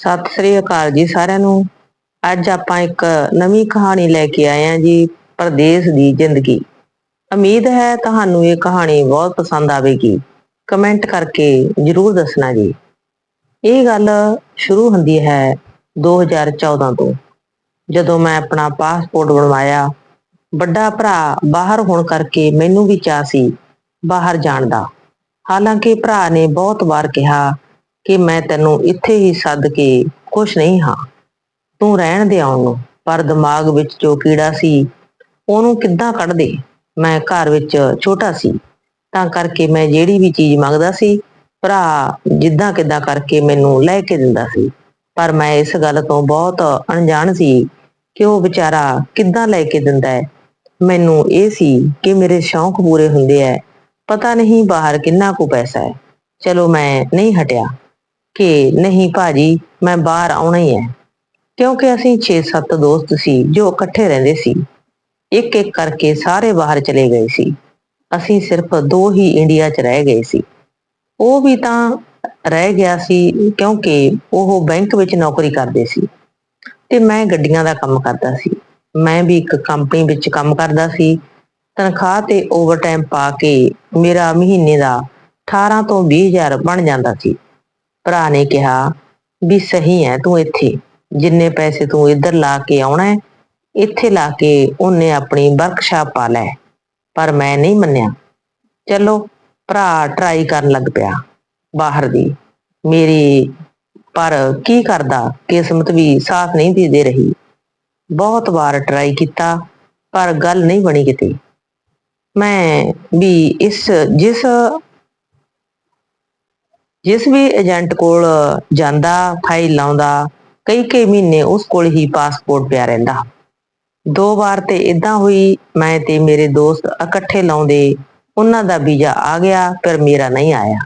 ਸਤਿ ਸ੍ਰੀ ਅਕਾਲ ਜੀ ਸਾਰਿਆਂ ਨੂੰ। ਅੱਜ ਆਪਾਂ ਇੱਕ ਨਵੀਂ ਕਹਾਣੀ ਲੈ ਕੇ ਆਏ ਹਾਂ ਜੀ, ਪਰਦੇਸ ਦੀ ਜ਼ਿੰਦਗੀ। ਉਮੀਦ ਹੈ ਤੁਹਾਨੂੰ ਇਹ ਕਹਾਣੀ ਬਹੁਤ ਪਸੰਦ ਆਵੇਗੀ। ਕਮੈਂਟ ਕਰਕੇ ਜਰੂਰ ਦੱਸਣਾ ਜੀ। ਇਹ ਗੱਲ ਸ਼ੁਰੂ ਹੁੰਦੀ ਹੈ 2014 ਤੋਂ, ਜਦੋਂ ਮੈਂ ਆਪਣਾ ਪਾਸਪੋਰਟ ਬਣਵਾਇਆ। ਵੱਡਾ ਭਰਾ ਬਾਹਰ ਹੋਣ ਕਰਕੇ ਮੈਨੂੰ ਵੀ ਚਾਹ ਸੀ ਬਾਹਰ ਜਾਣ ਦਾ। ਹਾਲਾਂਕਿ ਭਰਾ ਨੇ ਬਹੁਤ ਵਾਰ ਕਿਹਾ ਕਿ ਮੈਂ ਤੈਨੂੰ ਇੱਥੇ ਹੀ ਸੱਦ ਕੇ ਖੁਸ਼ ਨਹੀਂ ਹਾਂ। ਤੂੰ ਰਹਿਣ ਦੇ ਆਉਣ ਨੂੰ ਪਰ ਦਿਮਾਗ ਵਿੱਚ ਜੋ ਕੀੜਾ ਸੀ, ਉਹਨੂੰ ਕਿੱਦਾਂ ਕੱਢ ਦੇ? ਮੈਂ ਘਰ ਵਿੱਚ ਛੋਟਾ ਸੀ, ਤਾਂ ਕਰਕੇ ਮੈਂ ਜਿਹੜੀ ਵੀ ਚੀਜ਼ ਮੰਗਦਾ ਸੀ, ਭਰਾ ਜਿੱਦਾਂ ਕਿੱਦਾਂ ਕਰਕੇ ਮੈਨੂੰ ਲੈ ਕੇ ਦਿੰਦਾ ਸੀ। ਪਰ ਮੈਂ ਇਸ ਗੱਲ ਤੋਂ ਬਹੁਤ ਅਣਜਾਣ ਸੀ ਕਿ ਉਹ ਵਿਚਾਰਾ ਕਿੱਦਾਂ ਲੈ ਕੇ ਦਿੰਦਾ ਹੈ। ਮੈਨੂੰ ਇਹ ਸੀ ਕਿ ਮੇਰੇ ਸ਼ੌਂਕ ਪੂਰੇ ਹੁੰਦੇ ਐ ਪਤਾ ਨਹੀਂ ਬਾਹਰ ਕਿੰਨਾ ਕੁ ਪੈਸਾ ਹੈ। ਚਲੋ ਮੈਂ ਨਹੀਂ ਹਟਿਆ। ਕਿ ਨਹੀਂ ਭਾਜੀ, ਮੈਂ ਬਾਹਰ ਆਉਣਾ ਹੀ ਹੈ। ਕਿਉਂਕਿ ਅਸੀਂ 6-7 ਦੋਸਤ ਸੀ, ਜੋ ਇਕੱਠੇ ਰਹਿੰਦੇ ਸੀ। ਇੱਕ ਇੱਕ ਕਰਕੇ ਸਾਰੇ ਬਾਹਰ ਚਲੇ ਗਏ ਸੀ। ਅਸੀਂ ਸਿਰਫ ਦੋ ਹੀ ਇੰਡੀਆ 'ਚ ਰਹਿ ਗਏ ਸੀ। ਉਹ ਵੀ ਤਾਂ ਰਹਿ ਗਿਆ ਸੀ, ਕਿਉਂਕਿ ਉਹ ਬੈਂਕ ਵਿੱਚ ਨੌਕਰੀ ਕਰਦੇ ਸੀ। ਤੇ ਮੈਂ ਗੱਡੀਆਂ ਦਾ ਕੰਮ ਕਰਦਾ ਸੀ। ਮੈਂ ਵੀ ਇੱਕ ਕੰਪਨੀ ਵਿੱਚ ਕੰਮ ਕਰਦਾ ਸੀ। ਤਨਖਾਹ ਤੇ ਓਵਰਟਾਈਮ ਪਾ ਕੇ ਮੇਰਾ ਮਹੀਨੇ ਦਾ 18 ਤੋਂ 20000 ਬਣ ਜਾਂਦਾ ਸੀ। ਭਰਾ ਨੇ ਕਿਹਾ ਵੀ ਸਹੀ ਹੈ ਤੂੰ ਇੱਥੇ। ਜਿੰਨੇ ਪੈਸੇ ਤੂੰ ਇੱਧਰ ਲਾ ਕੇ ਆਉਣਾ ਹੈ ਇੱਥੇ ਲਾ ਕੇ ਉਹਨੇ ਆਪਣੀ ਵਰਕਸ਼ਾਪ ਪਾ ਲੈ। ਪਰ ਮੈਂ ਨਹੀਂ ਮੰਨਿਆ। ਚਲੋ, ਭਰਾ ਟਰਾਈ ਕਰਨ ਲੱਗ ਪਿਆ ਬਾਹਰ ਦੀ। ਮੇਰੀ, ਪਰ ਕੀ ਕਰਦਾ? ਕਿਸਮਤ ਵੀ ਸਾਥ ਨਹੀਂ ਦੇ ਦੇ ਰਹੀ। ਬਹੁਤ ਵਾਰ ਟਰਾਈ ਕੀਤਾ, ਪਰ ਗੱਲ ਨਹੀਂ ਬਣੀ ਕਿਤੇ। ਮੈਂ ਵੀ ਇਸ, ਜਿਸ ਜਿਸ ਵੀ ਏਜੰਟ ਕੋਲ ਜਾਂਦਾ, ਫਾਈਲ ਲਾਉਂਦਾ, ਕਈ ਕਈ ਮਹੀਨੇ ਉਸ ਕੋਲ ਹੀ ਪਾਸਪੋਰਟ ਪਿਆ ਰਹਿੰਦਾ। ਦੋ ਵਾਰ ਤੇ ਇਦਾਂ ਹੋਈ, ਮੈਂ ਤੇ ਮੇਰੇ ਦੋਸਤ ਇਕੱਠੇ ਲਾਉਂਦੇ, ਉਹਨਾਂ ਦਾ ਵੀਜ਼ਾ ਆ ਗਿਆ, ਪਰ ਮੇਰਾ ਨਹੀਂ ਆਇਆ।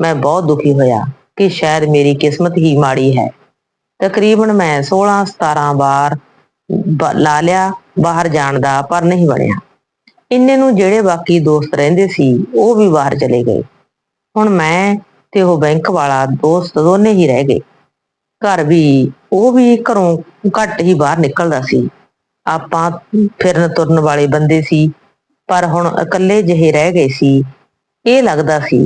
ਮੈਂ ਬਹੁਤ ਦੁਖੀ ਹੋਇਆ ਕਿ ਸ਼ਾਇਦ ਮੇਰੀ ਕਿਸਮਤ ਹੀ ਮਾੜੀ ਹੈ। ਤਕਰੀਬਨ ਮੈਂ 16 17 ਵਾਰ ਬ- ਲਾ ਲਿਆ, ਬਾਹਰ ਜਾਣ ਦਾ ਪਰ ਨਹੀਂ ਬਣਿਆ। ਇੰਨੇ ਨੂੰ ਜਿਹੜੇ ਬਾਕੀ ਦੋਸਤ ਰਹਿੰਦੇ ਸੀ, ਉਹ ਵੀ ਬਾਹਰ ਚਲੇ ਗਏ। ਹੁਣ ਮੈਂ ਤੇ ਉਹ ਬੈਂਕ ਵਾਲਾ ਦੋਸਤ ਦੋਨੇ ਹੀ ਰਹਿ ਗਏ। ਘਰ ਵੀ ਉਹ ਵੀ ਘਰੋਂ ਘੱਟ ਹੀ ਬਾਹਰ ਨਿਕਲਦਾ ਸੀ। ਆਪਾਂ ਫਿਰਨ ਤੁਰਨ ਵਾਲੇ ਬੰਦੇ ਸੀ, ਪਰ ਹੁਣ ਇਕੱਲੇ ਜਿਹੇ ਰਹਿ ਗਏ ਸੀ। ਇਹ ਲੱਗਦਾ ਸੀ,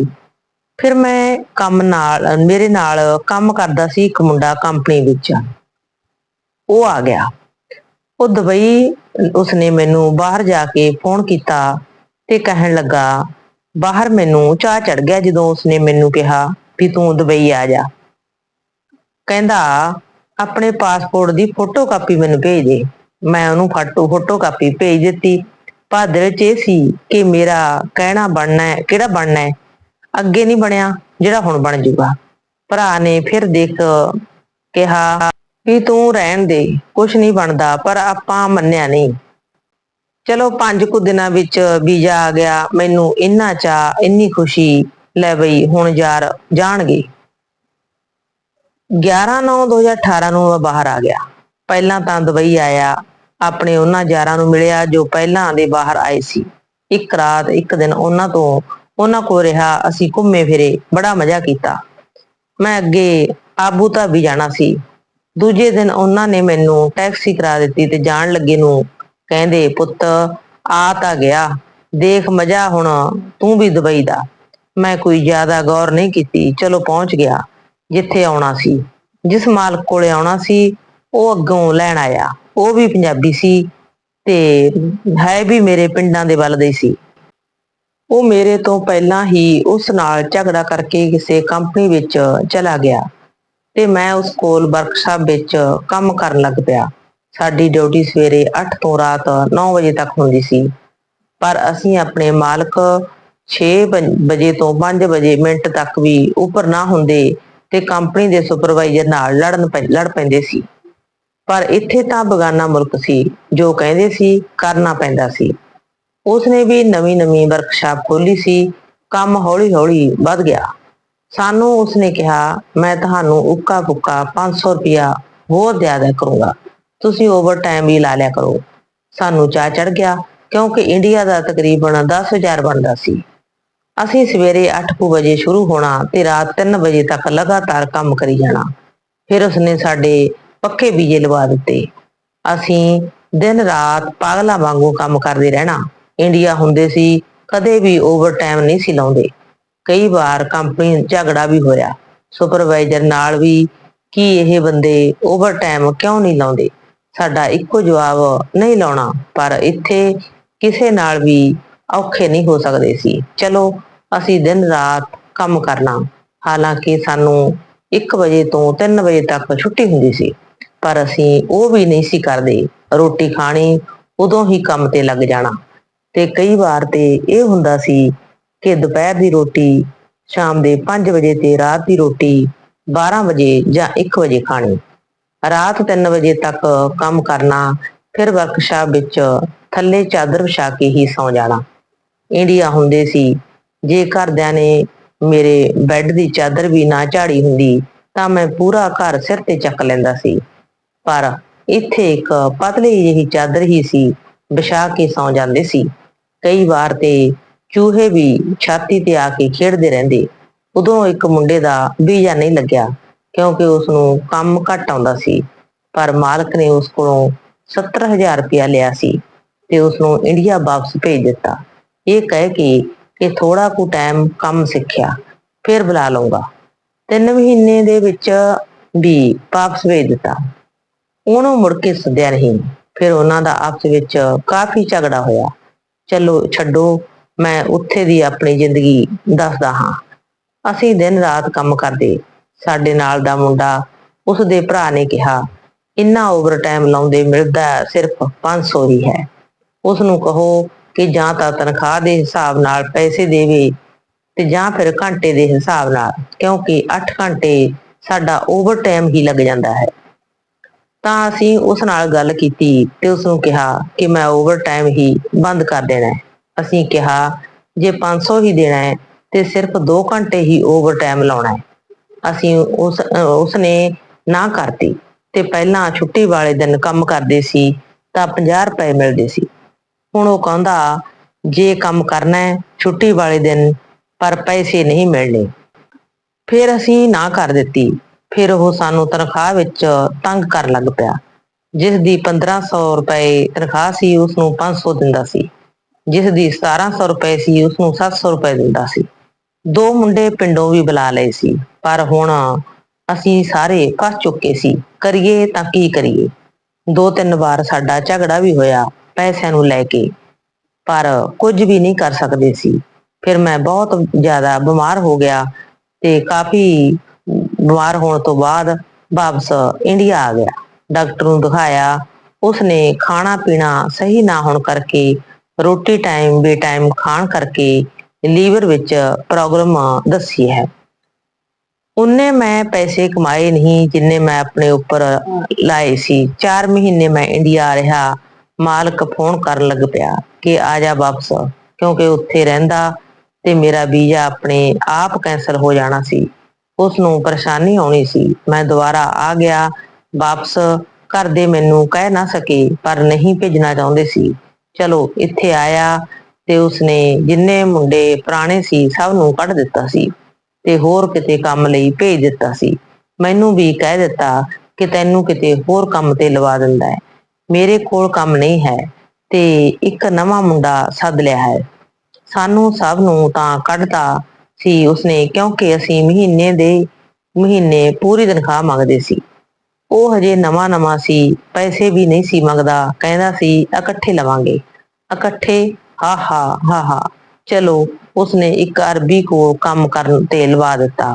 ਫਿਰ ਮੈਂ ਕੰਮ ਨਾਲ, ਮੇਰੇ ਨਾਲ ਕੰਮ ਕਰਦਾ ਸੀ ਇੱਕ ਮੁੰਡਾ ਕੰਪਨੀ ਵਿੱਚ। ਉਹ ਆ ਗਿਆ। ਉਹ ਦੁਬਈ, ਉਸਨੇ ਮੈਨੂੰ ਬਾਹਰ ਜਾ ਕੇ ਫੋਨ ਕੀਤਾ ਤੇ ਕਹਿਣ ਲੱਗਾ ਬਾਹਰ ਮੈਨੂੰ ਚਾਹ ਚੜ ਗਿਆ ਜਦੋਂ ਉਸਨੇ ਮੈਨੂੰ ਕਿਹਾ ਵੀ ਤੂੰ ਦੁਬਈ ਆ ਜਾ। ਕਹਿੰਦਾ, ਆਪਣੇ ਪਾਸਪੋਰਟ ਦੀ ਫੋਟੋ ਕਾਪੀ ਮੈਨੂੰ ਭੇਜ ਦੇ। ਮੈਂ ਉਹਨੂੰ ਫੋਟੋ ਫੋਟੋ ਕਾਪੀ ਭੇਜ ਦਿੱਤੀ। ਭਾਦਰ ਚ ਇਹ ਸੀ ਕਿ ਮੇਰਾ ਕਹਿਣਾ ਬਣਨਾ ਹੈ, ਕਿਹੜਾ ਬਣਨਾ ਹੈ? ਅੱਗੇ ਨਹੀਂ ਬਣਿਆ, ਜਿਹੜਾ ਹੁਣ ਬਣ ਜੂਗਾ ਭਰਾ ਨੇ ਫਿਰ ਦੇਖ ਕਿਹਾ ਵੀ ਤੂੰ ਰਹਿਣ ਦੇ ਕੁਝ ਨਹੀਂ ਬਣਦਾ, ਪਰ ਆਪਾਂ ਮੰਨਿਆ ਨਹੀਂ। ਚਲੋ ਪੰਜ ਕੁ ਦਿਨਾਂ ਵਿੱਚ ਵੀਜ਼ਾ ਆ ਗਿਆ, ਮੈਨੂੰ ਇੰਨਾ ਚਾ ਇੰਨੀ ਖੁਸ਼ੀ, ਲੈ ਬਈ ਹੁਣ ਯਾਰ ਜਾਣਗੇ। 11/9/2018 ਨੂੰ ਮੈਂ ਬਾਹਰ ਆ ਗਿਆ। ਪਹਿਲਾਂ ਤਾਂ ਦੁਬਈ ਆਇਆ, ਆਪਣੇ ਉਹਨਾਂ ਯਾਰਾਂ ਨੂੰ ਮਿਲਿਆ ਜੋ ਪਹਿਲਾਂ ਦੇ ਬਾਹਰ ਆਏ ਸੀ। ਇੱਕ ਰਾਤ, ਇੱਕ ਦਿਨ ਉਹਨਾਂ ਤੋਂ, ਉਹਨਾਂ ਕੋਲ ਰਿਹਾ, ਅਸੀਂ ਘੁੰਮੇ ਫਿਰੇ, ਬੜਾ ਮਜ਼ਾ ਕੀਤਾ। ਮੈਂ ਅੱਗੇ ਆਬੂ ਧਾਬੀ ਜਾਣਾ ਸੀ। ਦੂਜੇ ਦਿਨ ਉਹਨਾਂ ਨੇ ਮੈਨੂੰ ਟੈਕਸੀ ਕਰਾ ਦਿੱਤੀ ਤੇ ਜਾਣ ਲੱਗੇ ਨੂੰ ਕਹਿੰਦੇ, ਪੁੱਤ, ਆ ਤਾਂ ਗਿਆ। ਦੇਖ ਮਜ਼ਾ ਹੁਣ, ਤੂੰ ਵੀ ਦੁਬਈ ਦਾ। ਮੈਂ ਕੋਈ ਜ਼ਿਆਦਾ ਗੌਰ ਨਹੀਂ ਕੀਤੀ। ਚਲੋ ਪਹੁੰਚ ਗਿਆ, ਜਿੱਥੇ ਆਉਣਾ ਸੀ। ਜਿਸ ਮਾਲਕ ਕੋਲੇ ਆਉਣਾ ਸੀ, ਉਹ ਅੱਗੋਂ ਲੈਣ ਆਇਆ। ਉਹ ਵੀ ਪੰਜਾਬੀ ਸੀ ਤੇ ਹੈ ਵੀ ਮੇਰੇ ਪਿੰਡਾਂ ਦੇ ਵੱਲ ਦੇ ਸੀ। ਉਹ ਮੇਰੇ ਤੋਂ ਪਹਿਲਾਂ ਹੀ ਉਸ ਨਾਲ ਝਗੜਾ ਕਰਕੇ ਕਿਸੇ ਕੰਪਨੀ ਵਿੱਚ ਚਲਾ ਗਿਆ ਤੇ ਮੈਂ ਉਸ ਕੋਲ ਵਰਕਸ਼ਾਪ ਵਿੱਚ ਕੰਮ ਕਰਨ ਲੱਗ ਪਿਆ। ਸਾਡੀ ਡਿਊਟੀ ਸਵੇਰੇ 8 ਤੋਂ ਰਾਤ 9 ਵਜੇ ਤੱਕ ਹੁੰਦੀ ਸੀ। ਪਰ ਅਸੀਂ ਆਪਣੇ ਮਾਲਕ 6 ਵਜੇ ਤੋਂ 5 ਵਜੇ ਮਿੰਟ ਤੱਕ ਵੀ ਉੱਪਰ ਨਾ ਹੁੰਦੇ ਤੇ ਕੰਪਨੀ ਦੇ ਸੁਪਰਵਾਈਜ਼ਰ ਨਾਲ ਲੜਨ ਪੈ- ਲੜ ਪੈਂਦੇ ਸੀ। ਪਰ ਇੱਥੇ ਤਾਂ ਬਗਾਨਾ ਮੁਲਕ ਸੀ, ਜੋ ਕਹਿੰਦੇ ਸੀ ਕਰਨਾ ਪੈਂਦਾ ਸੀ। ਉਸਨੇ ਵੀ ਨਵੀਂ ਨਵੀਂ ਵਰਕਸ਼ਾਪ ਖੋਲੀ ਸੀ, ਕੰਮ ਹੌਲੀ ਹੌਲੀ ਵੱਧ ਗਿਆ। ਸਾਨੂੰ ਉਸਨੇ ਕਿਹਾ, ਮੈਂ ਤੁਹਾਨੂੰ ਉੱਕਾ ਪੁੱਕਾ 500 ਰੁਪਇਆ ਹੋਰ ਜ਼ਿਆਦਾ ਕਰੂੰਗਾ। ਤੁਸੀਂ ਓਵਰ ਟਾਈਮ ਵੀ ਲਾ ਲਿਆ ਕਰੋ। ਸਾਨੂੰ ਚਾਹ ਚੜ ਗਿਆ ਕਿਉਂਕਿ ਇੰਡੀਆ ਦਾ ਤਕਰੀਬਨ 10000 ਬਣਦਾ ਸੀ। ਅਸੀਂ ਸਵੇਰੇ 8 ਵਜੇ ਸ਼ੁਰੂ ਹੋਣਾ ਤੇ ਰਾਤ 3 ਵਜੇ ਤੱਕ ਲਗਾਤਾਰ ਕੰਮ ਕਰੀ ਜਾਣਾ। ਫਿਰ ਉਸਨੇ ਸਾਡੇ ਪੱਕੇ ਵੀਜ਼ੇ ਲਵਾ ਦਿੱਤੇ। ਅਸੀਂ ਦਿਨ ਰਾਤ ਪਾਗਲਾਂ ਵਾਂਗੂ ਕੰਮ ਕਰਦੇ ਰਹਿਣਾ। ਇੰਡੀਆ ਹੁੰਦੇ ਸੀ, ਕਦੇ ਵੀ ਓਵਰਟਾਈਮ ਨਹੀਂ ਸੀ ਲਾਉਂਦੇ। ਕਈ ਵਾਰ ਕੰਪਨੀ ਝਗੜਾ ਵੀ ਹੋਇਆ। ਸੁਪਰਵਾਈਜ਼ਰ ਨਾਲ ਵੀ, ਕਿ ਇਹ ਬੰਦੇ ਓਵਰਟਾਈਮ ਕਿਉਂ ਨਹੀਂ ਲਾਉਂਦੇ? ਸਾਡਾ ਇੱਕੋ ਜਵਾਬ ਨਹੀਂ ਲਾਉਣਾ, ਪਰ ਇੱਥੇ ਕਿਸੇ ਨਾਲ ਵੀ ਔਖੇ ਨਹੀਂ ਹੋ ਸਕਦੇ ਸੀ। ਚਲੋ, ਅਸੀਂ ਦਿਨ ਰਾਤ ਕੰਮ ਕਰਨਾ। ਹਾਲਾਂਕਿ ਸਾਨੂੰ 1 ਵਜੇ ਤੋਂ 3 ਵਜੇ ਤੱਕ ਛੁੱਟੀ ਹੁੰਦੀ ਸੀ, ਪਰ ਅਸੀਂ ਉਹ ਵੀ ਨਹੀਂ ਸੀ ਕਰਦੇ। ਰੋਟੀ ਖਾਣੀ ਉਦੋਂ ਹੀ ਕੰਮ ਤੇ ਲੱਗ ਜਾਣਾ। ਤੇ ਕਈ ਵਾਰ ਤੇ ਇਹ ਹੁੰਦਾ ਸੀ ਕਿ ਦੁਪਹਿਰ ਦੀ ਰੋਟੀ, ਸ਼ਾਮ ਦੇ 5 ਵਜੇ ਤੇ ਰਾਤ ਦੀ ਰੋਟੀ 12 ਵਜੇ ਜਾਂ 1 ਵਜੇ ਖਾਣੀ। ਰਾਤ 3 ਵਜੇ ਤੱਕ ਕੰਮ ਕਰਨਾ, ਫਿਰ ਵਰਕਸ਼ਾਪ ਵਿੱਚ ਥੱਲੇ ਚਾਦਰ ਵਿਛਾ ਕੇ ਹੀ ਸੌਂ ਜਾਣਾ। ਇੰਡੀਆ ਹੁੰਦੇ ਸੀ, ਜੇ ਘਰਦਿਆਂ ਨੇ ਮੇਰੇ ਬੈੱਡ ਦੀ ਚਾਦਰ ਵੀ ਨਾ ਝਾੜੀ ਹੁੰਦੀ, ਤਾਂ ਮੈਂ ਪੂਰਾ ਘਰ ਸਿਰ ਤੇ ਚੱਕ ਲੈਂਦਾ ਸੀ। ਪਰ ਇੱਥੇ ਇੱਕ ਪਤਲੀ ਜਿਹੀ ਚਾਦਰ ਹੀ ਸੀ, ਵਿਛਾ ਕੇ ਸੌਂ ਜਾਂਦੇ ਸੀ। ਕਈ ਵਾਰ ਤੇ ਚੂਹੇ ਵੀ ਛਾਤੀ ਤੇ ਆ ਕੇ ਖੇਡਦੇ ਰਹਿੰਦੇ। ਉਦੋਂ ਇੱਕ ਮੁੰਡੇ ਦਾ ਵੀਜ਼ਾ ਨਹੀਂ ਲੱਗਿਆ। ਕਿਉਂਕਿ ਉਸ ਨੂੰ ਕੰਮ ਘੱਟ ਆਉਂਦਾ ਸੀ, ਪਰ ਮਾਲਕ ਨੇ ਉਸ ਕੋਲੋਂ 70000 ਰੁਪਇਆ ਲਿਆ ਸੀ ਤੇ ਉਸ ਨੂੰ ਇੰਡੀਆ ਵਾਪਸ ਭੇਜ ਦਿੱਤਾ। ਇਹ ਕਹਿ ਕੇ ਕਿ ਥੋੜਾ ਕੁ ਟਾਈਮ ਕੰਮ ਸਿੱਖਿਆ, ਫਿਰ ਬੁਲਾ ਲਊਗਾ। ਤਿੰਨ ਮਹੀਨੇ ਦੇ ਵਿੱਚ ਵੀ ਵਾਪਸ ਭੇਜ ਦਿੱਤਾ। ਉਹਨੂੰ ਮੁੜ ਕੇ ਸੱਦਿਆ ਨਹੀਂ। ਫਿਰ ਉਹਨਾਂ ਦਾ ਆਪਸ ਵਿੱਚ ਕਾਫੀ ਝਗੜਾ ਹੋਇਆ। ਚਲੋ, ਛੱਡੋ, ਮੈਂ ਉੱਥੇ ਦੀ ਆਪਣੀ ਜ਼ਿੰਦਗੀ ਦੱਸਦਾ ਹਾਂ। ਅਸੀਂ ਦਿਨ ਰਾਤ ਕੰਮ ਕਰਦੇ ਸਾਡੇ ਨਾਲ ਦਾ ਮੁੰਡਾ ਉਸ ਦੇ ਭਰਾ ਨੇ ਕਿਹਾ, ਇੰਨਾ ਓਵਰਟਾਈਮ ਲਾਉਂਦੇ ਮਿਲਦਾ ਸਿਰਫ 500 ਹੀ ਹੈ। ਉਸ ਨੂੰ ਕਹੋ ਕਿ ਜਾਂ ਤਾਂ ਤਨਖਾਹ ਦੇ ਹਿਸਾਬ ਨਾਲ ਪੈਸੇ ਦੇਵੇ ਤੇ ਜਾਂ ਫਿਰ ਘੰਟੇ ਦੇ ਹਿਸਾਬ ਨਾਲ, ਕਿਉਂਕਿ 8 ਘੰਟੇ ਸਾਡਾ ਓਵਰਟਾਈਮ ਹੀ ਲੱਗ ਜਾਂਦਾ ਹੈ। ਤਾਂ ਅਸੀਂ ਉਸ ਨਾਲ ਗੱਲ ਕੀਤੀ ਤੇ ਉਸ ਨੂੰ ਕਿਹਾ ਕਿ ਮੈਂ ਓਵਰਟਾਈਮ ਹੀ ਬੰਦ ਕਰ ਦੇਣਾ ਹੈ। ਅਸੀਂ ਕਿਹਾ, ਜੇ 500 ਹੀ ਦੇਣਾ ਹੈ ਤੇ ਸਿਰਫ 2 ਘੰਟੇ ਹੀ ਓਵਰਟਾਈਮ ਲਾਉਣਾ ਹੈ। ਅਸੀਂ ਉਸ ਉਸ ਨੇ ਨਾ ਕਰਤੀ ਤੇ ਪਹਿਲਾਂ ਛੁੱਟੀ ਵਾਲੇ ਦਿਨ ਕੰਮ ਕਰਦੇ ਸੀ ਤਾਂ 50 ਰੁਪਏ ਮਿਲਦੇ ਸੀ। ਹੁਣ ਉਹ ਕਹਿੰਦਾ, ਜੇ ਕੰਮ ਕਰਨਾ ਹੈ ਛੁੱਟੀ ਵਾਲੇ ਦਿਨ, ਪਰ ਪੈਸੇ ਨਹੀਂ ਮਿਲਣੇ। ਫਿਰ ਅਸੀਂ ਨਾ ਕਰ ਦਿੱਤੀ। ਫਿਰ ਉਹ ਸਾਨੂੰ ਤਨਖਾਹ ਵਿੱਚ ਤੰਗ ਕਰਨ ਲੱਗ ਪਿਆ। ਜਿਸ ਦੀ 1500 ਰੁਪਏ ਤਨਖਾਹ ਸੀ, ਉਸ ਨੂੰ 500 ਦਿੰਦਾ ਸੀ। ਜਿਸ ਦੀ 1700 ਰੁਪਏ ਸੀ, ਉਸ ਨੂੰ 700 ਰੁਪਏ ਦਿੰਦਾ ਸੀ। ਦੋ ਮੁੰਡੇ ਪਿੰਡੋਂ ਵੀ ਬੁਲਾ ਲਏ ਸੀ, ਪਰ ਹੁਣ ਅਸੀਂ ਸਾਰੇ ਫਸ ਚੁੱਕੇ ਸੀ, ਕਰੀਏ ਤਾਂ ਕੀ ਕਰੀਏ? ਦੋ ਤਿੰਨ ਵਾਰ ਸਾਡਾ ਝਗੜਾ ਵੀ ਹੋਇਆ, ਪੈਸਿਆਂ ਨੂੰ ਲੈ ਕੇ, ਪਰ ਕੁਝ ਵੀ ਨਹੀਂ ਕਰ ਸਕਦੇ ਸੀ। ਫਿਰ ਮੈਂ ਬਹੁਤ ਜ਼ਿਆਦਾ ਬਿਮਾਰ ਹੋ ਗਿਆ ਤੇ ਕਾਫੀ ਬਿਮਾਰ ਹੋਣ ਤੋਂ ਬਾਅਦ ਵਾਪਸ ਇੰਡੀਆ ਆ ਗਿਆ। ਡਾਕਟਰ ਨੂੰ ਦਿਖਾਇਆ, ਉਸਨੇ ਖਾਣਾ ਪੀਣਾ ਸਹੀ ਨਾ ਹੋਣ ਕਰਕੇ, ਰੋਟੀ ਟਾਈਮ ਬੇ ਟਾਈਮ ਖਾਣ ਕਰਕੇ ਲੀਵਰ ਵਿੱਚ ਪ੍ਰੋਬਲਮ ਦੱਸੀ ਹੈ। ਉਹਨੇ ਮੈਂ ਪੈਸੇ ਕਮਾਏ ਨਹੀਂ, ਜਿੰਨੇ ਮੈਂ ਆਪਣੇ ਉੱਪਰ ਲਾਏ ਸੀ। 4 ਮਹੀਨੇ ਮੈਂ ਇੰਡੀਆ ਰਿਹਾ, ਮਾਲਕ ਫੋਨ ਕਰਨ ਲੱਗ ਪਿਆ ਕਿ ਆ ਜਾ ਵਾਪਸ, ਕਿਉਂਕਿ ਉੱਥੇ ਰਹਿੰਦਾ ਤੇ ਮੇਰਾ ਵੀਜ਼ਾ ਆਪਣੇ ਆਪ ਕੈਨਸਲ ਹੋ ਜਾਣਾ ਸੀ। ਉਸ ਨੂੰ ਪਰੇਸ਼ਾਨੀ ਆਉਣੀ ਸੀ। ਮੈਂ ਦੁਬਾਰਾ ਆ ਗਿਆ, ਵਾਪਸ, ਘਰ ਦੇ ਮੈਨੂੰ ਕਹਿ ਨਾ ਸਕੇ, ਪਰ ਨਹੀਂ ਭੇਜਣਾ ਚਾਹੁੰਦੇ ਸੀ। ਚਲੋ, ਇੱਥੇ ਆਇਆ ਤੇ ਉਸਨੇ ਜਿੰਨੇ ਮੁੰਡੇ ਪੁਰਾਣੇ ਸੀ ਸਭ ਨੂੰ ਕੱਢ ਦਿੱਤਾ ਸੀ ਤੇ ਹੋਰ ਕਿਤੇ ਕੰਮ ਲਈ ਭੇਜ ਦਿੱਤਾ ਸੀ। ਮੈਨੂੰ ਵੀ ਕਹਿ ਦਿੱਤਾ ਕਿ ਤੈਨੂੰ ਕਿਤੇ ਹੋਰ ਕੰਮ ਤੇ ਲਵਾ ਦਿੰਦਾ ਹੈ। ਮੇਰੇ ਕੋਲ ਕੰਮ ਨਹੀਂ ਹੈ ਤੇ ਇੱਕ ਨਵਾਂ ਮੁੰਡਾ ਸੱਦ ਲਿਆ ਹੈ। ਸਾਨੂੰ ਸਭ ਨੂੰ ਤਾਂ ਕੱਢਦਾ ਸੀ ਉਸਨੇ ਕਿਉਂਕਿ ਅਸੀਂ ਮਹੀਨੇ ਦੇ ਮਹੀਨੇ ਪੂਰੀ ਤਨਖਾਹ ਮੰਗਦੇ ਸੀ। ਉਹ ਹਜੇ ਨਵਾਂ ਨਵਾਂ ਸੀ, ਪੈਸੇ ਵੀ ਨਹੀਂ ਸੀ ਮੰਗਦਾ, ਕਹਿੰਦਾ ਸੀ, ਇਕੱਠੇ ਲਵਾਂਗੇ। ਇਕੱਠੇ ਹਾ ਹਾ ਹਾ। ਹਾ ਚਲੋ, ਉਸਨੇ ਇੱਕ ਅਰਬੀ ਕੋ ਕੰਮ ਕਰਨ ਤੇ ਲਵਾ ਦਿੱਤਾ।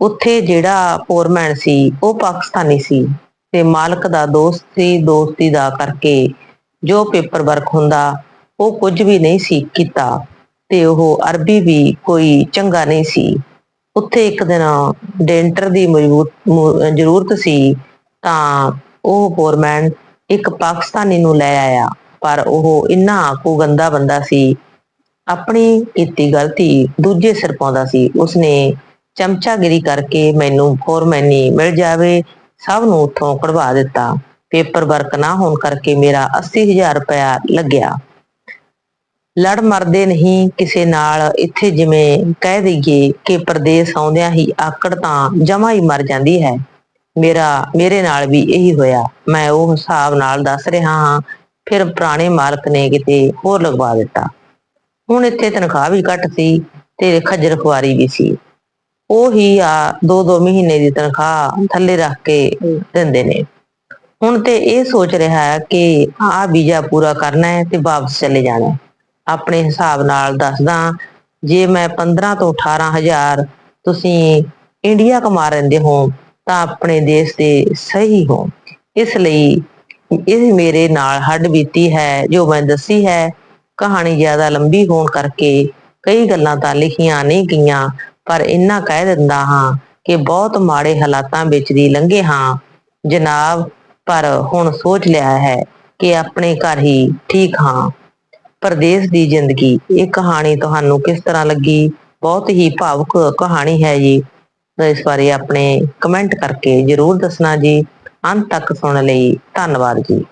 ਉੱਥੇ ਜਿਹੜਾ ਫੋਰਮੈਨ ਸੀ, ਉਹ ਪਾਕਿਸਤਾਨੀ ਸੀ ਤੇ ਮਾਲਕ ਦਾ ਦੋਸਤ ਸੀ, ਦੋਸਤੀ ਦਾ ਕਰਕੇ ਜੋ ਪੇਪਰ ਵਰਕ ਹੁੰਦਾ, ਉਹ ਕੁਝ ਵੀ ਨਹੀਂ ਸੀ ਕੀਤਾ ਤੇ ਉਹ ਅਰਬੀ ਵੀ ਕੋਈ ਚੰਗਾ ਨਹੀਂ ਸੀ। ਉੱਥੇ ਇੱਕ ਦਿਨ ਡੈਂਟਰ ਦੀ ਮਜ਼ਬੂਤ ਜ਼ਰੂਰਤ ਸੀ, ਤਾਂ ਉਹ ਫੋਰਮੈਨ ਇੱਕ ਪਾਕਿਸਤਾਨੀ ਨੂੰ ਲੈ ਆਇਆ। ਪਰ ਉਹ ਇੰਨਾ ਕੋ ਗੰਦਾ ਬੰਦਾ ਸੀ। ਆਪਣੀ ਕੀਤੀ ਗਲਤੀ ਦੂਜੇ ਸਿਰ ਪਾਉਂਦਾ ਸੀ। ਉਸਨੇ ਚਮਚਾਗਿਰੀ ਕਰਕੇ ਮੈਨੂੰ ਫੋਰਮੈਨੀ ਮਿਲ ਜਾਵੇ, ਸਭ ਨੂੰ ਉੱਥੋਂ ਕਢਵਾ ਦਿੱਤਾ। ਪੇਪਰ ਵਰਕ ਨਾ ਹੋਣ ਕਰਕੇ ਮੇਰਾ 80000 ਰੁਪਇਆ ਲੱਗਿਆ। ਲੜ ਮਰਦੇ ਨਹੀਂ ਕਿਸੇ ਨਾਲ। ਇੱਥੇ ਜਿਵੇਂ ਕਹਿ ਦਈਏ ਕਿ ਪ੍ਰਦੇਸ ਆਉਂਦਿਆਂ ਹੀ ਆਕੜ ਤਾਂ ਜਮਾ ਹੀ ਮਰ ਜਾਂਦੀ ਹੈ। ਮੇਰਾ, ਮੇਰੇ ਨਾਲ ਵੀ ਇਹੀ ਹੋਇਆ। ਮੈਂ ਉਹ ਹਿਸਾਬ ਨਾਲ ਦੱਸ ਰਿਹਾ ਹਾਂ ਫਿਰ ਪੁਰਾਣੇ ਮਾਲਕ ਨੇ ਕਿਤੇ ਹੋਰ ਲਗਵਾ ਦਿੱਤਾ। ਹੁਣ ਇੱਥੇ ਤਨਖਾਹ ਵੀ ਘੱਟ ਸੀ ਤੇ ਖੱਜਲ ਖੁਆਰੀ ਵੀ ਸੀ। ਉਹ ਹੀ ਆ ਦੋ ਦੋ ਮਹੀਨੇ ਦੀ ਤਨਖਾਹ ਥੱਲੇ ਰੱਖ ਕੇ ਦਿੰਦੇ ਨੇ। ਹੁਣ ਤੇ ਇਹ ਸੋਚ ਰਿਹਾ ਹੈ ਕਿ ਆ ਵੀਜ਼ਾ ਪੂਰਾ ਕਰਨਾ ਹੈ ਤੇ ਵਾਪਸ ਚਲੇ ਜਾਣਾ ਆਪਣੇ ਹਿਸਾਬ ਨਾਲ ਦੱਸਦਾ, ਜੇ ਮੈਂ 15 ਤੋਂ 18 ਹਜ਼ਾਰ ਤੁਸੀਂ ਇੰਡੀਆ ਕਮਾ ਰਹਿੰਦੇ ਹੋ ਤਾਂ ਆਪਣੇ ਦੇਸ਼ ਦੇ ਸਹੀ ਹੋ। ਇਸ ਲਈ ਇਹ ਮੇਰੇ ਨਾਲ ਹੱਡ ਬੀਤੀ ਹੈ, ਜੋ ਮੈਂ ਦੱਸੀ ਹੈ, ਕਹਾਣੀ ਜ਼ਿਆਦਾ ਲੰਬੀ ਹੋਣ ਕਰਕੇ ਕਈ ਗੱਲਾਂ ਤਾਂ ਲਿਖੀਆਂ ਨਹੀਂ ਗਈਆਂ, ਪਰ ਇੰਨਾ ਕਹਿ ਦਿੰਦਾ ਹਾਂ ਕਿ ਬਹੁਤ ਮਾੜੇ ਹਾਲਾਤਾਂ ਵਿੱਚ ਦੀ ਲੰਘੇ ਹਾਂ। ਜਨਾਬ, ਪਰ ਹੁਣ ਸੋਚ ਲਿਆ ਹੈ ਕਿ ਆਪਣੇ ਘਰ ਹੀ ਠੀਕ ਹਾਂ। ਪਰਦੇਸ ਦੀ ਜ਼ਿੰਦਗੀ, ਇਹ ਕਹਾਣੀ ਤੁਹਾਨੂੰ ਕਿਸ ਤਰ੍ਹਾਂ ਲੱਗੀ? ਬਹੁਤ ਹੀ ਭਾਵੁਕ ਕਹਾਣੀ ਹੈ ਜੀ। ਇਸ ਬਾਰੇ ਆਪਣੇ ਕਮੈਂਟ ਕਰਕੇ ਜਰੂਰ ਦੱਸਣਾ ਜੀ। ਅੰਤ ਤੱਕ ਸੁਣਨ ਲਈ ਧੰਨਵਾਦ ਜੀ।